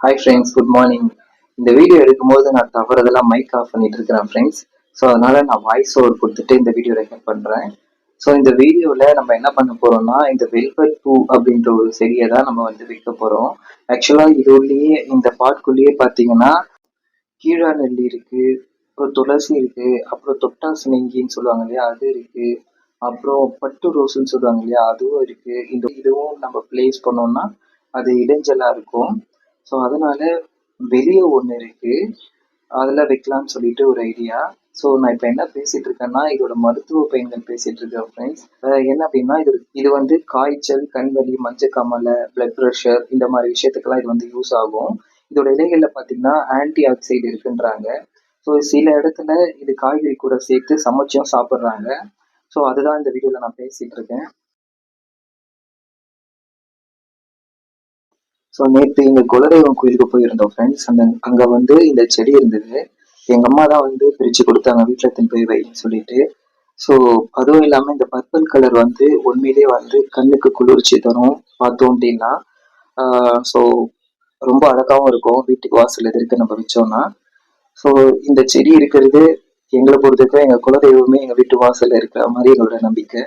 Hi friends good morning இந்த video எடுக்கும்போது நான் தவறுதெல்லாம் மைக் ஆஃப் பண்ணிட்டு இருக்கிறேன் ஃப்ரெண்ட்ஸ் ஸோ அதனால நான் வாய்ஸ் ஓவர் கொடுத்துட்டு இந்த வீடியோ ரெக்கார்ட் பண்ணுறேன் ஸோ இந்த வீடியோவில் நம்ம என்ன பண்ண போகிறோம்னா இந்த வெல்வெட் பூ அப்படின்ற ஒரு செடியை தான் நம்ம வந்து விற்க போகிறோம் ஆக்சுவலாக இது உள்ளேயே இந்த பாட்குள்ளேயே பார்த்தீங்கன்னா கீழா நெல்லி இருக்குது அப்புறம் துளசி இருக்குது அப்புறம் தொட்டாசினிங்கின்னு சொல்லுவாங்க இல்லையா அது இருக்குது அப்புறம் பட்டு ரோஸ்ன்னு சொல்லுவாங்க இல்லையா அதுவும் இருக்குது இந்த இதுவும் நம்ம பிளேஸ் பண்ணோம்னா அது இடைஞ்சலாக இருக்கும். ஸோ அதனால வெளியே ஒன்று இருக்கு. அதில் வைக்கலாம்னு சொல்லிட்டு ஒரு ஐடியா ஸோ நான் இப்போ என்ன பேசிட்டு இருக்கேன்னா இதோட மருத்துவ பயன்கள் பேசிட்டு இருக்கேன் ஃப்ரெண்ட்ஸ் என்ன அப்படின்னா இது இது வந்து காய்ச்சல் கண்வலி மஞ்சக்காமலை பிளட் ப்ரெஷர் இந்த மாதிரி விஷயத்துக்கெல்லாம் இது வந்து யூஸ் ஆகும். இதோட இலைகளில் பார்த்தீங்கன்னா ஆன்டி ஆக்சைடு இருக்குன்றாங்க. ஸோ சில இடத்துல இது காய்கறி கூட சேர்த்து சமைச்சும் சாப்பிட்றாங்க. ஸோ அதுதான் இந்த வீடியோவில் நான் பேசிகிட்டு இருக்கேன். ஸோ நேற்று எங்க குலதெய்வம் கோயிலுக்கு போயிருந்தோம் ஃப்ரெண்ட்ஸ் அந்த அங்க வந்து இந்த செடி இருந்தது. எங்க அம்மா தான் வந்து பிரிச்சு கொடுத்தாங்க வீட்டில் எடுத்துன்னு போய் வைன்னு சொல்லிட்டு. ஸோ அதுவும் இல்லாம இந்த பர்பிள் கலர் வந்து உண்மையிலே வந்து கண்ணுக்கு குளிர்ச்சி தரும் பார்த்தோம் அப்படின்னா ஸோ ரொம்ப அழகாகவும் இருக்கும். வீட்டுக்கு வாசல் எதிர்க்க நம்ம வச்சோம்னா. ஸோ இந்த செடி இருக்கிறது எங்களை பொறுத்தவரைக்கும் எங்க குலதெய்வமே எங்க வீட்டு வாசல்ல இருக்கிற மாதிரி எங்களோட நம்பிக்கை.